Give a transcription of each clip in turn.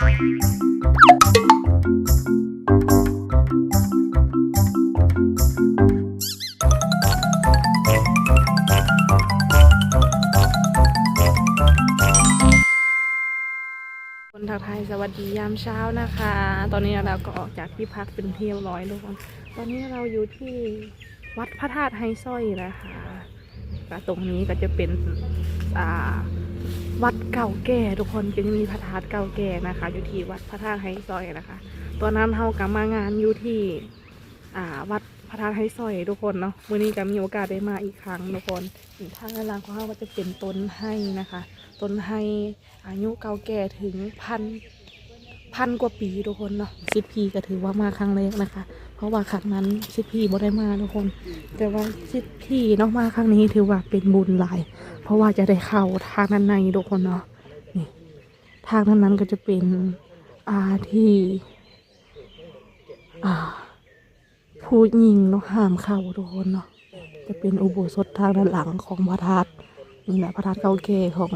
คนทักทายสวัสดียามเช้านะคะ ตอนนี้เราก็ออกจากที่พักเป็นเที่ยบร้อยทุกคนตอนนี้เราอยู่ที่วัดพระธาตุไฮสร้อยนะคะก็ตรงนี้ก็จะเป็นอ่า วัดเก่าแก่ทุกคนจะมีพระธาตุเก่าแก่นะคะ อยู่ที่วัดพระธาตุไฮซอยนะคะ ตอนนั้นเรากำมางานอยู่ที่ อ่า วัดพระธาตุไฮซอยทุกคนเนาะวันนี้ก็มีโอกาสได้มาอีกครั้งทุกคนอีกทางด้านล่างของเราก็จะเป็นต้นไห้นะคะ ต้นไฮอายุเก่าแก่ถึงพัน พันกว่าปีทุกคนเนาะสิบปีก็ถือว่ามาครั้งแรกนะคะ เพราะว่าครั้งนั้นสิบปีบ่ได้มาทุกคน แต่ว่าสิบปีเนาะมาครั้งนี้ถือว่าเป็นบุญหลาย เพราะว่าจะได้เข้าทางด้านในทุกคนเนาะนี่ทางด้านนั้นก็จะเป็นอาที่อ่าผู้หญิงเนาะห้ามเข้าทุกคนเนาะจะเป็นอุโบสถทางด้านหลังของพระธาตุนี่แหละพระธาตุเก่าแก่ของ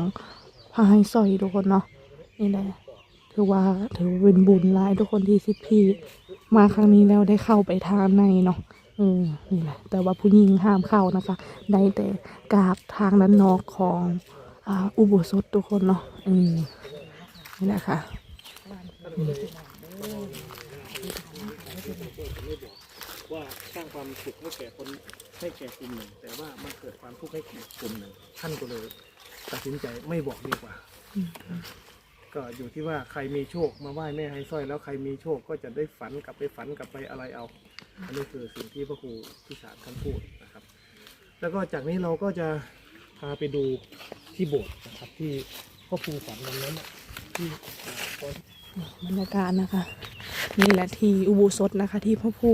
พระไฮซอยทุกคนเนาะนี่แหละ ถือว่าถือเป็นบุญหลายทุกคนที่สิพี่มาครั้งนี้แล้วได้เข้าไปทางในเนาะเออนี่แหละ แต่ว่าผู้หญิงห้ามเข้านะคะ ได้แต่กราบทางด้านนอกของอ่าอุโบสถทุกคนเนาะเออนี่แหละค่ะว่าสร้างความสุขให้แก่คนให้แก่กลุ่มหนึ่ง แต่ว่ามันเกิดความทุกข์ให้แก่กลุ่มหนึ่ง ท่านก็เลย ตัดสินใจไม่บอกดีกว่า ก็อยู่ที่ว่าใครมีโชคมาไหว้แม่ไฮสร้อยแล้วใครมีโชคก็จะได้ฝันกลับไปฝันกลับไปอะไรเอา อันนี้คือสิ่งที่พระครูพิสารท่านพูดนะครับ แล้วก็จากนี้เราก็จะพาไปดูที่โบสถ์นะครับ ที่พระครูฝันวันนั้นน่ะที่ตอน บรรยากาศนะคะ นี่แหละที่อุโบสถนะคะ ที่พ่อภู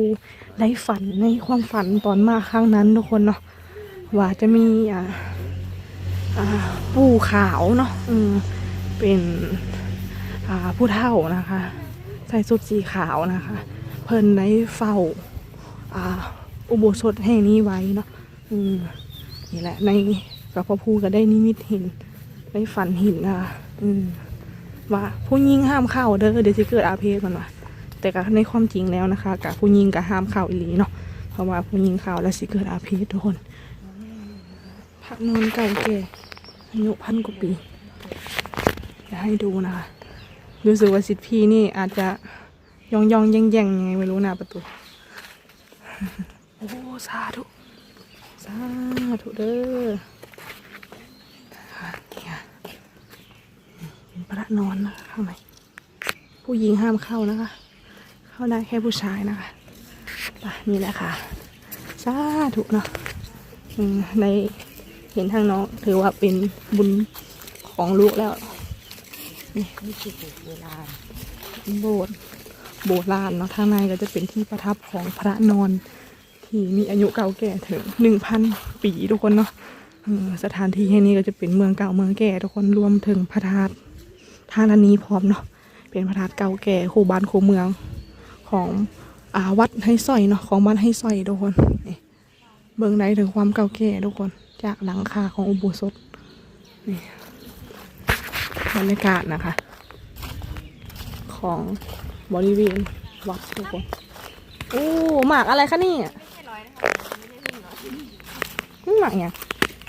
ได้ฝันในความฝันตอนมาครั้งนั้นทุกคนเนาะว่าจะมีอ่าอ่าปู่ขาวเนาะอืม เป็นผู้เฒ่านะคะ ใส่ชุดสีขาวนะคะ เพิ่นได้เฝ้าอุโบสถแห่งนี้ไว้เนาะอืมนี่แหละ ในกับพ่อภูก็ได้นิมิตเห็นได้ฝันเห็นนะคะอืมว่าผู้หญิงห้ามเข้าเด้อเดี๋ยวจะเกิดอาเพศมันว่ะแต่ก็ในความจริงแล้วนะคะกับผู้หญิงก็ห้ามเข้าอีหลีเนาะเพราะว่าผู้หญิงเข้าแล้วสิเกิดอาเพศทุกคนพระนอนเก่แก่อายุพันกว่าปี จะให้ดูนะคะรู้สึกว่าสิทธิพี่นี่อาจจะยองยองแย่งแย่งยังไงไม่รู้น้าประตู โอ้สาธุสาธุเด้อเป็นพระนอนนะข้างในผู้หญิงห้ามเข้านะคะ เข้าได้แค่ผู้ชายนะคะไปนี่แหละค่ะสาธุเนาะในเห็นทางน้องถือว่าเป็นบุญของลูกแล้ว นี่นี่คือโบสถ์โบราณโบสถ์โบราณเนาะทางในก็จะเป็นที่ประทับของพระนอนที่มีอายุเก่าแก่ถึงหนึ่งพันปีทุกคนเนาะสถานที่แห่งนี้ก็จะเป็นเมืองเก่าเมืองแก่ทุกคนรวมถึงพระธาตุทางด้านนี้พร้อมเนาะเป็นพระธาตุเก่าแก่คู่บ้านคู่เมืองของอาวัดให้สร้อยเนาะของบ้านให้สร้อยทุกคนนี่เบื้องในถึงความเก่าแก่ทุกคนจากหลังคาของอุโบสถนี่ บรรยากาศนะคะ ของบริเวณวัดทุกคนโอ้หมากอะไรคะเนี่ยไม่ใช่ร้อยนะคะไม่ใช่พึ่งร้อยนี่หมากเนี่ย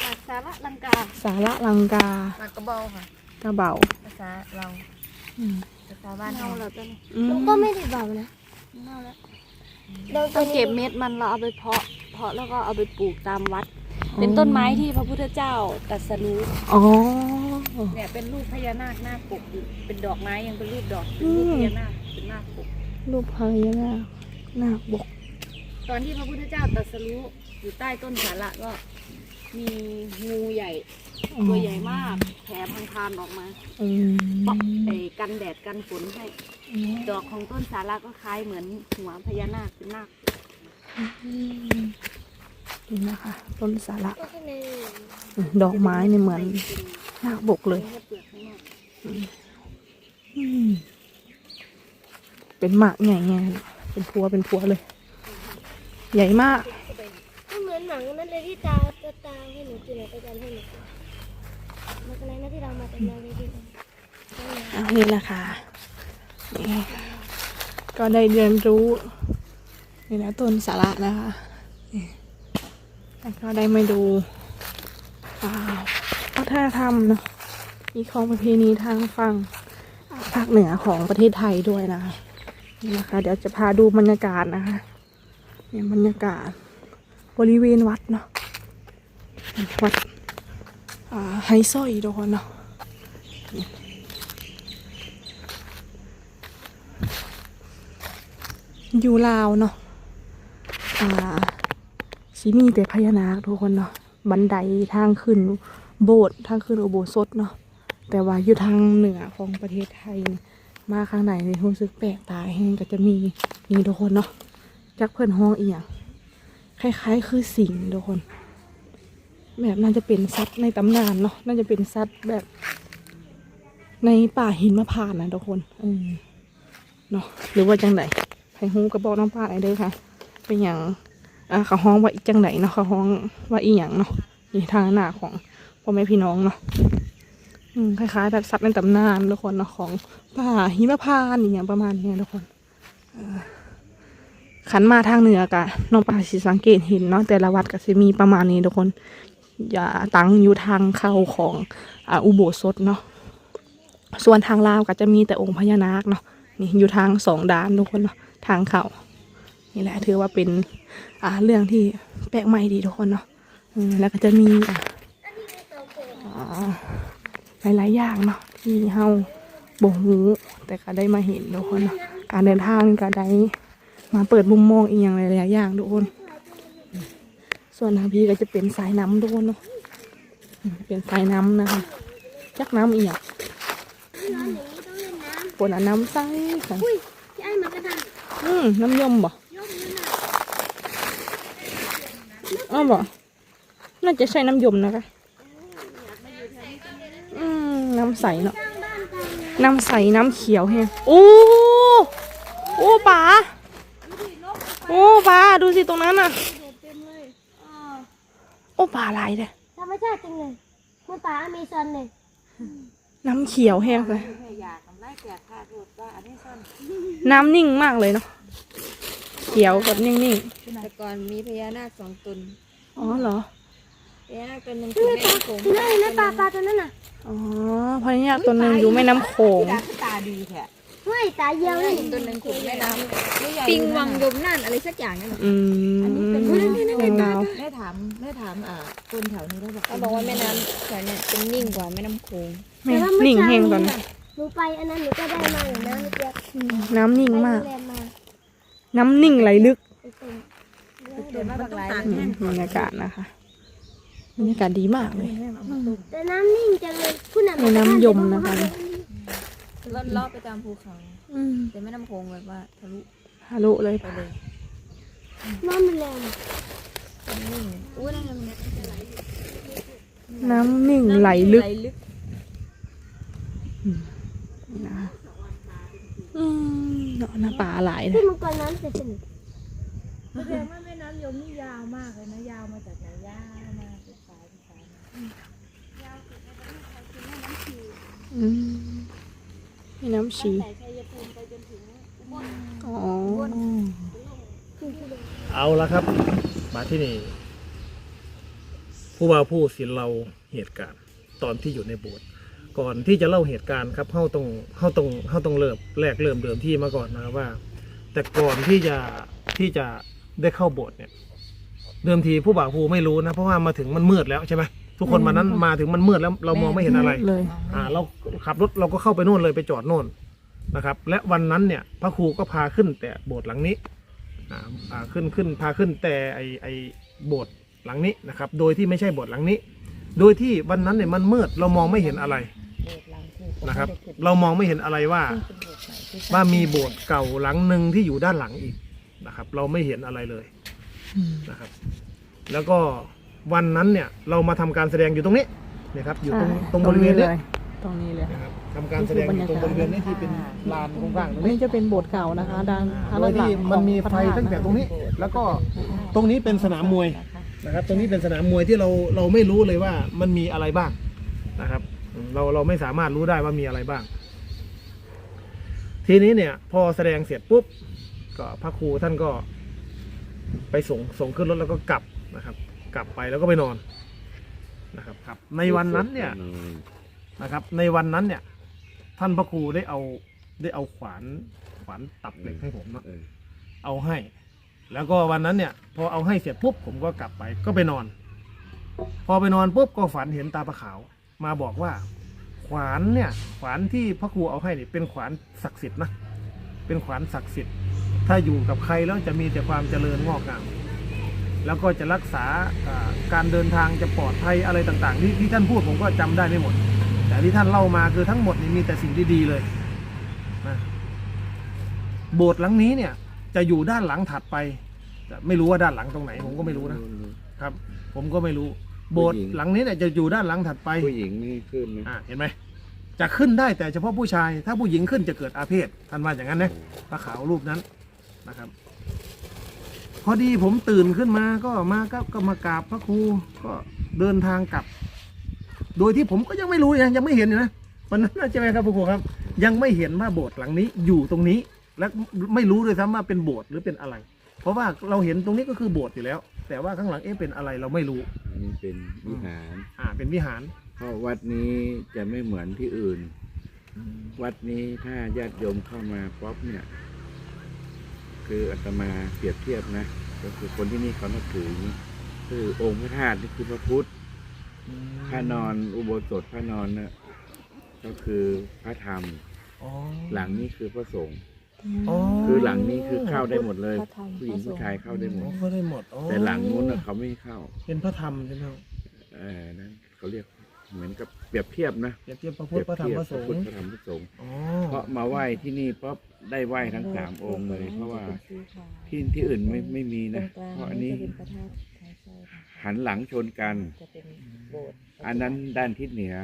หลักสาระลังกา สาระลังกาหลักกระเบาค่ะกระเบาภาษาเราอืมภาษาบ้านเราเราต้นอืมก็ไม่ได้เบานะเน่าแล้วเราเราเก็บเม็ดมันเราเอาไปเพาะ เพาะแล้วก็เอาไปปลูกตามวัด เป็นต้นไม้ที่พระพุทธเจ้าตรัสรู้อ๋อ เนี่ยเป็นรูปพญานาคหน้าปกอยู่เป็นดอกไม้ยังเป็นรูปดอกเป็นรูปอืมพญานาคเป็นหน้าปก รูปพญานาคหน้าบกตอนที่พระพุทธเจ้าตรัสรู้อยู่ใต้ต้นสาระก็ มีงูใหญ่ตัวใหญ่มากแผลพังพานออกมาอืมปอกไอ้กันแดดกันฝนให้ ดอกของต้นสาระก็คล้ายเหมือนหัวพญานาคเป็นนาคนี่นะคะ ต้นสาระก็ข้างในอืมดอกไม้เนี่ยเหมือน หน้าบกเลยแค่เปลือกข้างนอกอืมเป็นหมากใหญ่ไงเป็นพัวเป็นพัวเลย ใหญ่มากก็เหมือนหนังนั่นเลยที่ตาตาตาให้หนูกินหนูไปกันให้หนูมันอะไรนะที่เรามาแต่มาเลยที่เอานี่นะคะนี่ก็ได้เรียนรู้นี่นะต้นสาระนะคะนี่แล้วก็ได้มาดูอ่าวั ฒนธรรมเนาะมีของประเพณีทางฝั่งภาคเหนือของประเทศไทยด้วยนะคะนี่นะคะ เดี๋ยวจะพาดูบรรยากาศนะคะเนี่ยบรรยากาศบริเวณวัดเนาะวัดไฮซอยทุกคนเนาะอยู่ลาวเนาะอ่าสิมีแต่พญานาคทุกคนเนาะบันไดทางขึ้น โบสถ์ทางขึ้นอุโบสถเนาะแต่ว่าอยู่ทางเหนือของประเทศไทย มาข้างในนี่รู้สึกแปลกตาแห้งก็จะมีนี่ทุกคนเนาะจักเพื่อนห้องเอียงคล้าย ๆ คือสิงทุกคน แบบน่าจะเป็นสัตว์ในตำนานเนาะน่าจะเป็นสัตว์แบบในป่าหินมะพร้าวนะทุกคนเออเนาะหรือว่าจังไดไผฮู้กระบอกน้ำปลาไอเด้อค่ะ เป็นอย่างอ่าเขาห้องว่าอีจังไดเนาะเขาห้องว่าอีหยังเนาะนี่ทางหน้าของ พ่อแม่พี่น้องเนาะคล้ายๆ แบบสัตว์ในตำนานทุกคนเนาะของป่าหิมพานอย่างประมาณนี้ทุกคนขันมาทางเหนือกะน้องปลาสิสังเกตเห็นเนาะแต่ละวัดก็สิมีประมาณนี้ทุกคน อย่าตั้งอยู่ทางเข้าของอุโบสถเนาะส่วนทางลาวก็จะมีแต่องค์พญานาคเนาะนี่อยู่ทางสองด้านทุกคนเนาะทางเขานี่แหละถือว่าเป็นอ่าเรื่องที่แปลกใหม่ดีทุกคนเนาะแล้วก็จะมีอะอ่า หลายๆอย่างเนาะที่เฮาบ่ฮู้แต่ก็ได้มาเห็นทุกคนเนาะการเดินทางก็ได้มาเปิดมุมมองอีกอย่างหลายๆอย่างทุกคน ส่วนทางพี่ก็จะเป็นสายน้ำทุกคนเนาะอืมเป็นสายน้ำนะคะจักน้ำอีกอย่างร้อนอย่างนี้ต้องเล่นน้ปนเอาน้ำใส่ค่ะำอุ้ยพี่ไอ้มันกระดังอืมน้ำยมบ่ยกมือหน่อยอ้าวบ่น่าจะใช่น้ำยมนะคะอืม น้ำใสเนาะสร้างบ้านกันน้ำใสน้ำเขียวแฮงโอ้โอ้ป๋าโอ้ป๋าดูสิตรงนั้นน่ะเด็ดเต็มเลยอ่าโอ้ป๋าลายเลยธรรมชาติจริงเลยเหมันป่าอเมซอนเลยน้ำเขียวแห้งเลยแค่อยากทำไรแก่ค่าโทษว่าอันนี้ซ่อนน้ำนิ่งมากเลยเนาะเขียวกับนิ่งแต่ก่อนมีพญานาคสองตนๆอ๋อเหรอ พญานาคตัวหนึ่งคือแม่น้ำโขงนั่นเลยนะปลาปลาตัวนั้นน่ะอ๋อพญานาคตัวหนึ่งอยู่แม่น้ำโขงตาดีแท้ห้วยตาเยียวนี่อีกตัวหนึ่งคือแม่น้ำปิงวังยมน่านอะไรสักอย่างนั่นแหละอืมของเราแม่ถามแม่ถามอ่าคนแถวนี้แล้วบอกเขาบอกว่าแม่น้ำแถวเนี้ยเป็นนิ่งกว่าแม่น้ำโขงแม่นิ่งแห้งตอนนี้หนูไปอันนั้นหนูก็ได้มาอยู่นะเมื่อกี้น้ำนิ่งไปมากโรงแรมมาน้ำนิ่งไหลลึกไปส่งเดี๋ยวมาบักหลายอืมบรรยากาศนะคะ บรรยากาศดีมากเลย แต่น้ำนิ่งจังเลยคุณน่ะมีน้ำยมนะคะลอดลอดไปตามภูเขาอืมแต่แม่น้ำโขงแบบว่าทะลุฮารุเลยไปเลยน้ำมันแรงเป็นนิ่งอุ้ยนั่นไงมันน้ำนิ่งไหลลึกไหลลึกนะคะอืมเนาะน้ำป่าไหลเลที่ยมังกรน้ำเสร็จสนิทแสดงว่าแม่น้ำยมนี่ยาวมากเลยนะ ยาวมาจากไหนยาว อืมมีน้ำชีอ๋อเอาละครับ มาที่นี่ ผู้ว่าวผู้ศิลเราเหตุการณ์ ตอนที่อยู่ในโบสถ์ก่อนที่จะเล่าเหตุการณ์ครับเฮาตรงเฮาตรงเฮาตรงเริ่มแรกเริ่มเดิมที่มาก่อนนะครับว่า แต่ก่อนที่จะที่จะได้เข้าโบสถ์เนี่ย เดิมทีผู้บ่าวผู้ไม่รู้นะ เพราะว่ามาถึงมันมืดแล้วใช่ไหม ทุกคนมานั้นมาถึงมันมืดแล้วเรามองไม่เห็นอะไร เลย อ่า เราขับรถเราก็เข้าไปโน่นเลยไปจอดโน่นนะครับ และวันนั้นเนี่ยพระครูก็พาขึ้นแต่โบสถ์หลังนี้อ่าอ่าขึ้นขึ้นพาขึ้นแต่ไอไอโบสถ์หลังนี้นะครับ โดยที่ไม่ใช่โบสถ์หลังนี้ โดยที่วันนั้นเนี่ยมันมืดเรามองไม่เห็นอะไรโบสถ์หลังที่ผมนะครับ ไม่ได้ขึ้นเรามองไม่เห็นอะไรว่า ซึ่งเป็นโบสถ์ใหม่ที่สร้งว่ามีโบสถ์เก่าหลังหนึ่งที่อยู่ด้านหลังอีกนะครับ เราไม่เห็นอะไรเลยอืมนะครับ แล้วก็ วันนั้นเนี่ยเรามาทำการแสดงอยู่ตรงนี้นะครับอยู่ตรงตรงบริเวณเลนี้ยตรงนี้เลย นะครับทำการแสดงอยู่ตรงบริเวณนี้ที่เป็นลานกว้างๆตรงนี่นี้จะเป็นโบสถ์เก่านะคะด้านทางโดด้ายนหลังที่ของมันมีพระไฟธาตุตั้งแต่ตรงนี้ แล้วก็ตรงนี้เป็นสนามมวยนะคะนะครับ ตรงนี้เป็นสนามมวยที่เราเราไม่รู้เลยว่ามันมีอะไรบ้างนะครับอืมเราเราไม่สามารถรู้ได้ว่ามีอะไรบ้าง ทีนี้เนี่ย พอแสดงเสร็จปุ๊บก็พระครูท่านก็ ไปส่งส่งขึ้นรถแล้วก็กลับนะครับ กลับไปแล้วก็ไปนอนนะครับครับ ในวันนั้นเนี่ยนะครับ ในวันนั้นเนี่ย ท่านพระครูได้เอาได้เอาขวานขวานตับเหล็กให้ผมเนาะเออเอาให้ แล้วก็วันนั้นเนี่ยพอเอาให้เสร็จปุ๊บผมก็กลับไปก็ไปนอน พอไปนอนปุ๊บก็ฝันเห็นตาปลาขาว มาบอกว่า ขวานเนี่ย ขวานที่พระครูเอาให้เนี่ยเป็นขวานศักดิ์สิทธิ์นะเป็นขวานศักดิ์สิทธิ์ ถ้าอยู่กับใครแล้วจะมีแต่ความเจริญงอกงาม แล้วก็จะรักษาอ่าการเดินทางจะปลอดภัยอะไรต่างๆที่ที่ท่านพูดผมก็จำได้ไม่หมด แต่ที่ท่านเล่ามาคือทั้งหมดนี่มีแต่สิ่งที่ดีเลยนะโบสถ์หลังนี้เนี่ยจะอยู่ด้านหลังถัดไปแต่ไม่รู้ว่าด้านหลังตรงไหน ผมก็ไม่รู้นะครับ ผมก็ไม่รู้ โบสถ์หลังนี้เนี่ยจะอยู่ด้านหลังถัดไปผู้หญิงไม่ขึ้นนะอ่าเห็นไหมจะขึ้นได้แต่เฉพาะผู้ชาย ถ้าผู้หญิงขึ้นจะเกิดอาเพศท่านว่าอย่างนั้นนะพระขาวรูปนั้นนะครับ พอดีผมตื่นขึ้นมาก็มาก็ก็มากราบพระครูก็เดินทางกลับ โดยที่ผมก็ยังไม่รู้ยังยังไม่เห็นอยู่นะวันนั้นน่ะใช่ไหมครับพระครูครับ ยังไม่เห็นว่าโบสถ์หลังนี้อยู่ตรงนี้ และไม่รู้เลยซ้ำว่าเป็นโบสถ์หรือเป็นอะไร เพราะว่าเราเห็นตรงนี้ก็คือโบสถ์อยู่แล้ว แต่ว่าข้างหลังเอ๊ะเป็นอะไรเราไม่รู้ อันนี้เป็นวิหาร อ่า เป็นวิหาร เพราะวัดนี้จะไม่เหมือนที่อื่น วัดนี้ถ้าญาติโยมเข้ามาป๊อปเนี่ย คืออาตมาเปรียบเทียบนะ ก็คือคนที่นี่เขานับถือนี่คือองค์พระธาตุนี่คือพระพุทธพระนอนอุโบสถพระนอนน่ะก็คือพระธรรมอ๋อหลังนี้คือพระสงฆ์อ๋อคือหลังนี้คือเข้าได้หมดเลยพระธรรมผู้หญิงพระสงฆ์ผู้ชายเข้าได้หมอ๋อดก็ได้หมดอ๋อแต่หลังนู้นน่ะเขาไม่ให้เข้า เป็นพระธรรมใช่ไหมครับเออนั่นเขาเรียก เหมือนกับเปรียบเทียบนะเปรียบเทียบพระพุทธพระธรรมพระสงพุทธฆ์พระธรรมพระสงฆ์อ๋อเพราะมาไหว้ที่นี่ป๊อปได้ไหว้ทั้งสามองค์เลย เพราะว่าที่ที่อื่นไม่ไม่มีนะ เพราะอันนี้หันหลังชนกันจะเป็นโบสถ์อันนั้นด้านทิศเหนือ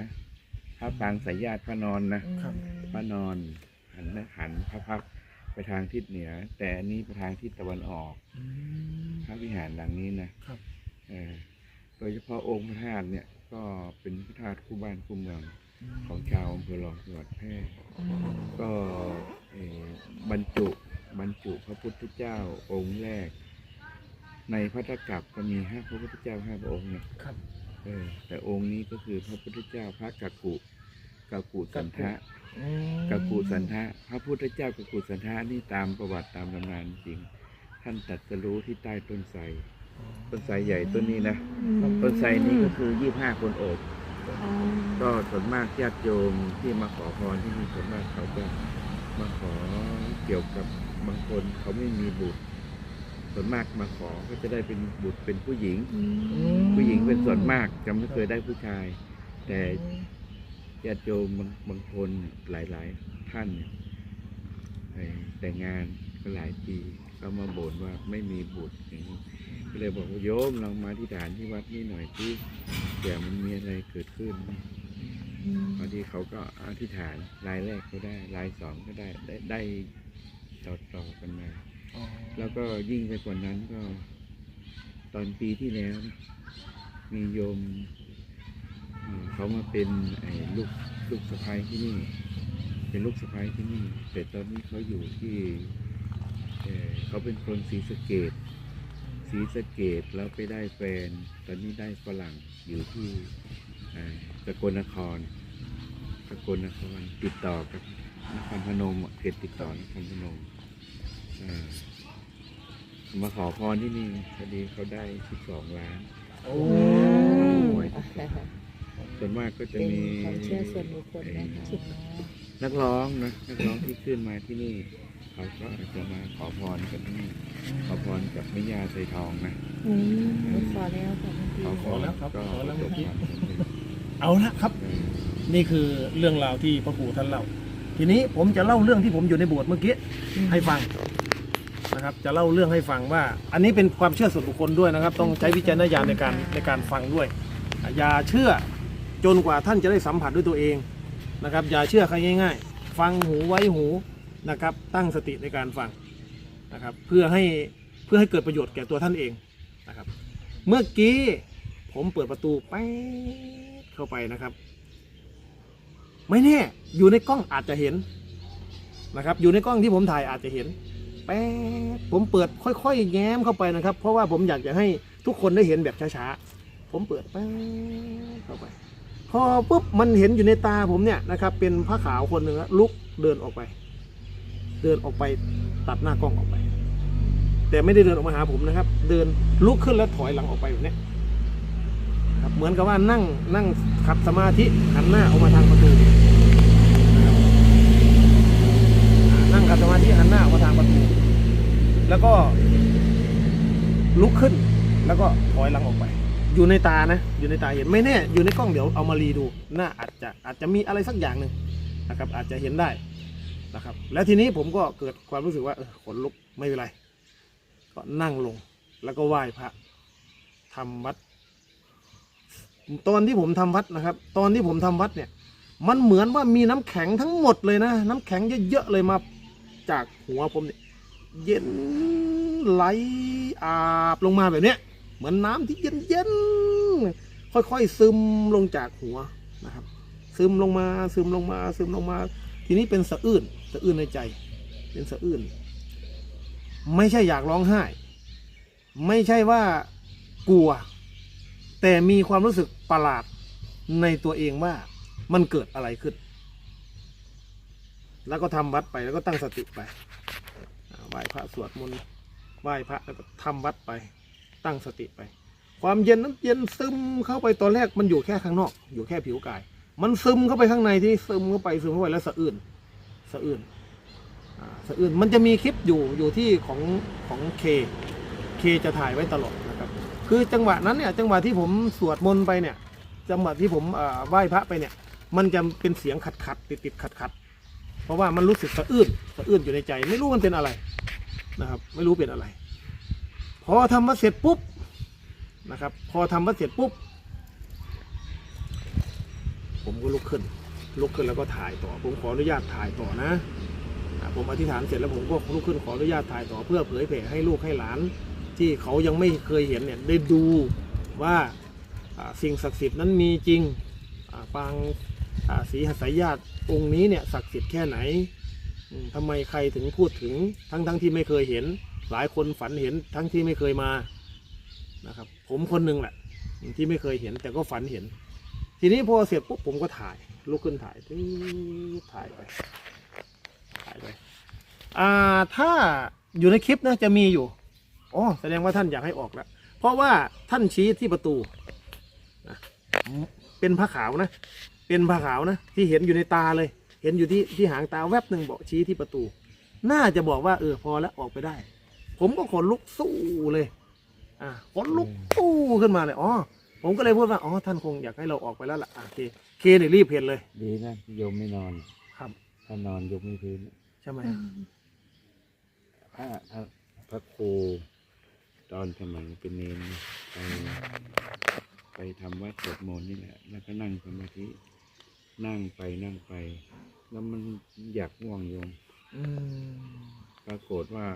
พระปางสายญาติพระนอนนะครับพระนอน หันหันพระพักตร์ไปทางทิศเหนือ แต่อันนี้ไปทางทิศตะวันออกอืมพระวิหารหลังนี้นะครับเออโดยเฉพาะองค์พระธาตุเนี่ย ก็เป็นพระธาตุคู่บ้านคู่เมืองของชาวอำเภอรองจังหวัดแพร่ก็เอ่อบรรจุบรรจุพระพุทธเจ้าองค์แรก ในพระตะกับก็มีห้าพระพุทธเจ้าห้าพระองค์นะครับเออแต่องค์นี้ก็คือพระพุทธเจ้าพระกักกุกักกุสันทะอืมกักกุสันทะ พระพุทธเจ้ากักกุสันทะนี่ตามประวัติตามตำนานจริง ท่านตรัดสรู้ที่ใต้ต้นไทร ต้นไทรใหญ่ต้นนี้นะต้นไทรนี้ก็คือยี่ห้าคนโอบก็ส่วนมากญาติโยมที่มาขอพรที่นี่ส่วนมากเขาจะมาขอเกี่ยวกับบางคนเขาไม่มีบุตร ส่วนมากมาขอก็จะได้เป็นบุตรเป็นผู้หญิงอืมผู้หญิงเป็นส่วนมากจะไม่เคยได้ผู้ชาย แต่ญาติโยมบางบางคนหลาย ๆ ท่านเนี่ยเอ่อแต่งงานก็หลายปีก็มาบ่นว่าไม่มีบุตรอย่างนี้ก็ เลยบอกโยมลองมาที่ฐานที่วัดนี้หน่อยที่เดี๋ยวมันมีอะไรเกิดขึ้นบางทีเขาก็อธิษฐานรายแรกก็ได้รายสองก็ได้ได้ได้ต่อต่อกันมาแล้วก็ยิ่งไปกว่านั้นก็ ตอนปีที่แล้ว มีโยมเขามาเป็นไอ้ลูกลูกสะพ้ายที่นี่ เป็นลูกสะพ้ายที่นี่แต่ตอนนี้เขาอยู่ที่เขาเป็นคนศรีสะเกด ศรีสะเกดแล้วไปได้แฟน ตอนนี้ได้ฝรั่งอยู่ที่เอ่อสกลนครสกลนครติดต่อกับนครพนมอะเขตติดต่อนครพนมเอ่อมาขอพรที่นี่พอดีเขาได้สิบสองล้านโอ้หวยส่วนมากก็จะเป็นมีความเชื่อส่วนบุคคลนะคะนักร้องนะนักร้องที่ขึ้นมาที่นี่ เขาก็อาจจะมาขอพรกันที่นี่ขอพรกับแม่ย่าไทรทองนะอืมขอแล้วค่ะบางทีขอพรก็ประสบความสำเร็จเอาละครับ เออนี่คือเรื่องราวที่พระครูท่านเล่า ทีนี้ผมจะเล่าเรื่องที่ผมอยู่ในโบสถ์เมื่อกี้ให้ฟังนะครับ จะเล่าเรื่องให้ฟังว่า อันนี้เป็นความเชื่อส่วนบุคคลด้วยนะครับ ต้องใช้วิจารณญาณในการในการฟังด้วยอะอย่าเชื่อจนกว่าท่านจะได้สัมผัสด้วยตัวเองนะครับ อย่าเชื่อใครง่าย ๆ ฟังหูไว้หู นะครับ ตั้งสติในการฟังนะครับ เพื่อให้เพื่อให้เกิดประโยชน์แก่ตัวท่านเองนะครับ เมื่อกี้ผมเปิดประตูไปเข้าไปนะครับ ไม่แน่อยู่ในกล้องอาจจะเห็นนะครับ อยู่ในกล้องที่ผมถ่ายอาจจะเห็นแป๊บผมเปิดค่อยๆ แง้มเข้าไปนะครับ เพราะว่าผมอยากจะให้ทุกคนได้เห็นแบบช้าๆ ผมเปิดแป๊บเข้าไป พอปุ๊บมันเห็นอยู่ในตาผมเนี่ยนะครับ เป็นผ้าขาวคนหนึ่งลุกเดินออกไป เดินออกไปตัดหน้ากล้องออกไป แต่ไม่ได้เดินออกมาหาผมนะครับ เดินลุกขึ้นแล้วถอยหลังออกไปแบบนี้ครับเหมือนกับว่านั่งนั่งขัดสมาธิหันหน้าออกมาทางประตูนั่งขัดสมาธิหันหน้าออกมาทางประตูแล้วก็ลุกขึ้น แล้วก็ถอยหลังออกไป อยู่ในตานะ อยู่ในตาเห็นไม่แน่ อยู่ในกล้องเดี๋ยวเอามารีดู หน่าอาจจะอาจจะมีอะไรสักอย่างหนึ่งนะครับอาจจะเห็นได้ นะครับ แล้วทีนี้ผมก็เกิดความรู้สึกว่าเออขนลุกไม่เป็นไร ก็นั่งลงแล้วก็ไหว้พระทำวัด ตอนที่ผมทำวัดนะครับ ตอนที่ผมทำวัดเนี่ย มันเหมือนว่ามีน้ำแข็งทั้งหมดเลยนะ น้ำแข็งเยอะๆเลยมาจากหัวผมเนี่ยเย็นไหลอาบลงมาแบบเนี้ยเหมือนน้ำที่เย็นๆค่อยๆซึมลงจากหัวนะครับ ซึมลงมาซึมลงมาซึมลงมา ทีนี้เป็นสะอื้น สะอื้นในใจ เป็นสะอื้นไม่ใช่อยากร้องไห้ ไม่ใช่ว่ากลัว แต่มีความรู้สึกประหลาดในตัวเองว่ามันเกิดอะไรขึ้น แล้วก็ทำวัดไปแล้วก็ตั้งสติไปไหว้พระสวดมนต์ไหว้พระแล้วก็ทำวัดไป ตั้งสติไป ความเย็นนั้นเย็นซึมเข้าไปตอนแรกมันอยู่แค่ข้างนอก อยู่แค่ผิวกาย มันซึมเข้าไปข้างในที่ซึมเข้าไปซึมเข้าไปแล้วสะอื้น สะอื้นสะอื้นมันจะมีคลิปอยู่อยู่ที่ของของเคเคจะถ่ายไว้ตลอดนะครับคือจังหวะนั้นเนี่ยจังหวะที่ผมสวดมนต์ไปเนี่ยจังหวะที่ผมไหว้พระไปเนี่ย มันจะเป็นเสียงขัดขัดติดติดขัดขัดเพราะว่ามันรู้สึกสะอื้นสะอื้นอยู่ในใจ ไม่รู้มันเป็นอะไรนะครับ ไม่รู้เป็นอะไร พอทำมาเสร็จปุ๊บนะครับ พอทำมาเสร็จปุ๊บ ผมก็ลุกขึ้น ลุกขึ้นแล้วก็ถ่ายต่อ ผมขออนุญาตถ่ายต่อนะ ผมอธิษฐานเสร็จแล้วผมก็ลุกขึ้นขออนุญาตถ่ายต่อเพื่อเผยแผ่ให้ลูกให้หลาน ที่เขายังไม่เคยเห็นเนี่ยได้ดูว่าสิ่งศักดิ์สิทธิ์นั้นมีจริงปางศรีหัสายญาติองค์นี้เนี่ยศักดิ์สิทธิ์แค่ไหนอืมทำไมใครถึงพูดถึงทั้งทั้งที่ไม่เคยเห็น หลายคนฝันเห็นทั้งที่ไม่เคยมานะครับผมคนหนึ่งแหละที่ไม่เคยเห็นแต่ก็ฝันเห็น ทีนี้พอเสร็จปุ๊บผมก็ถ่าย ลุกขึ้นถ่ายถ่ายไปถ่ายไปอ่าถ้าอยู่ในคลิปนะจะมีอยู่อ๋อแสดงว่าท่านอยากให้ออกแล้วเพราะว่าท่านชี้ที่ประตูนะเป็นผ้าขาวนะ เป็นผ้าขาวนะ ที่เห็นอยู่ในตาเลย เห็นอยู่ที่ที่หางตาแวบหนึ่งบอกชี้ที่ประตู น่าจะบอกว่าเออพอแล้วออกไปได้ ผมก็ขนลุกสู้เลย อ่าขนลุกสู้ขึ้นมาเลยอ๋อผมก็เลยพูดว่าอ๋อท่านคงอยากให้เราออกไปแล้วละ่ะโอเค เคเนี่ยรีบเห็นเลยดีนะที่โยมไม่นอนครับถ้านอนโยมไม่พื้นใช่ไหมพระพระพระครูตอนสมัยเป็นเนนไปไปทำวัดสวดมนต์นี่แหละ แล้วก็นั่งสมาธินั่งไปนั่งไป แล้วมันอยากง่วงโยมอืมปรากฏว่า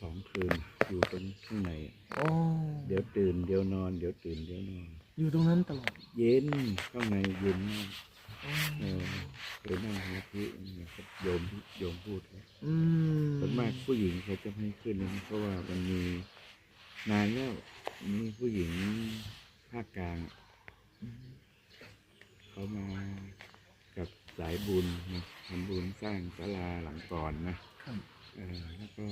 สองคืนอยู่ตรงข้างในอ๋อเดี๋ยวตื่นเดี๋ยวนอน เดี๋ยวตื่นเดี๋ยวนอน อยู่ตรงนั้นตลอดเย็นข้างในเย็นมากอ๋อเออเคยนั่งสมาธิเนี่ยครับโยมโยมพูดครับอืมส่วนมากผู้หญิงเขาจะไม่ขึ้นเลยนะเพราะว่ามันมีนานแล้วมีผู้หญิงภาคกลางเขามากับสายบุญนะทำบุญสร้างศาลาหลังก่อนนะครับเออแล้วก็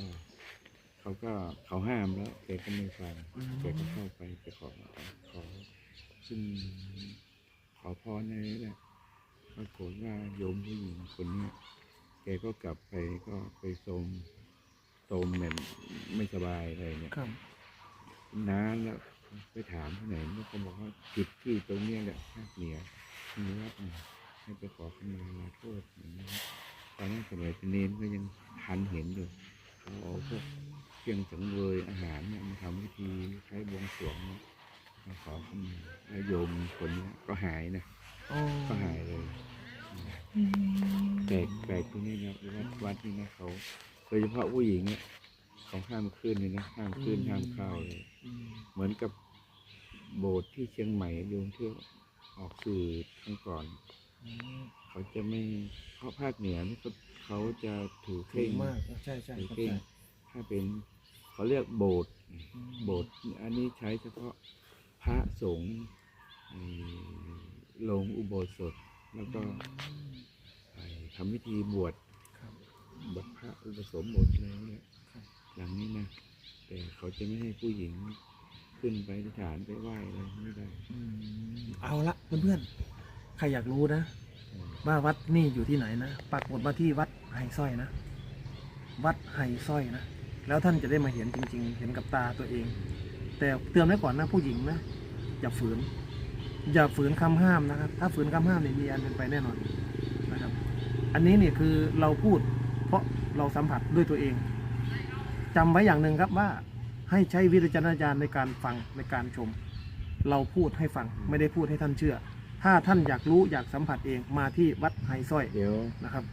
เขาก็เขาห้ามแล้วแกก็ไม่ฟังแกก็เข้าไปไปขอขอ ซึ่งขอพรในนี้แหละปรากฏว่าโยมผู้หญิงคนเนี้ยแกก็กลับไปก็ไปทรงทรงแบบไม่สบายอะไรเนี่ยครับนานแล้วไปถามที่ไหนแล้วก็บอกว่าจุดที่ตรงเนี้ยแหละภาคเหนือมีวัดหนึ่งให้ไปขอขมาลาโทษอย่างนี้ตอนนั้นสมัยเป็นเนนก็ยังทันเห็นอยู่เขาเอาพวกเครื่องสังเวยอาหารเนี่ยมาทำพิธีใช้บวงสรวงเนี่ย มาขอขมาแล้วโยมคนเนี้ยก็หายนะอ๋อก็หายเลยแปลกแปลกตรงนี้นะวัดวัดนี่นะเขาโดยเฉพาะผู้หญิงเนี่ยเขาห้ามขึ้นเลยนะห้ามขึ้นห้ามเข้าเลยอืมเหมือนกับโบสถ์ที่เชียงใหม่โยมเที่ยวออกสื่อครั้งก่อนอืมเขเขาจะไม่เพราะภาคเหนือนี่เขาเขาจะถือเคเก่ร่งงมากใช่ใช่ถือเข้าเคร่ใจงถ้าเป็นเขาเรียกโบสถ์โบสถ์อันนี้ใช้เฉพาะ พระสงฆ์ลงอุโบสถ แล้วก็ทำพิธีบวชครับวชพระอุปสมบทอะไรเนี่ยหลังนี้นะ แต่เขาจะไม่ให้ผู้หญิงขึ้นไปที่ฐานไปไหว้อะไรไม่ได้เอาละเพื่อนๆ ใครอยากรู้นะว่าวัดนี่อยู่ที่ไหนนะปักหมุดมาที่วัดไห่สร้อยนะ วัดไห่สร้อยนะ แล้วท่านจะได้มาเห็นจริง ๆ เห็นกับตาตัวเอง แต่เตือนไว้ก่อนนะผู้หญิงนะอย่าฝืน อย่าฝืนคำห้ามนะครับ ถ้าฝืนคำห้ามเนี่ยมีอันเป็นไปแน่นอนนะครับ อันนี้เนี่ยคือเราพูด เพราะเราสัมผัสด้วยตัวเองจำไว้อย่างหนึ่งครับว่าให้ใช้วิจารณญาณในการฟังในการชม เราพูดให้ฟังไม่ได้พูดให้ท่านเชื่อ ถ้าท่านอยากรู้อยากสัมผัสเองมาที่วัดไฮสร้อยเดี๋ยวนะครับ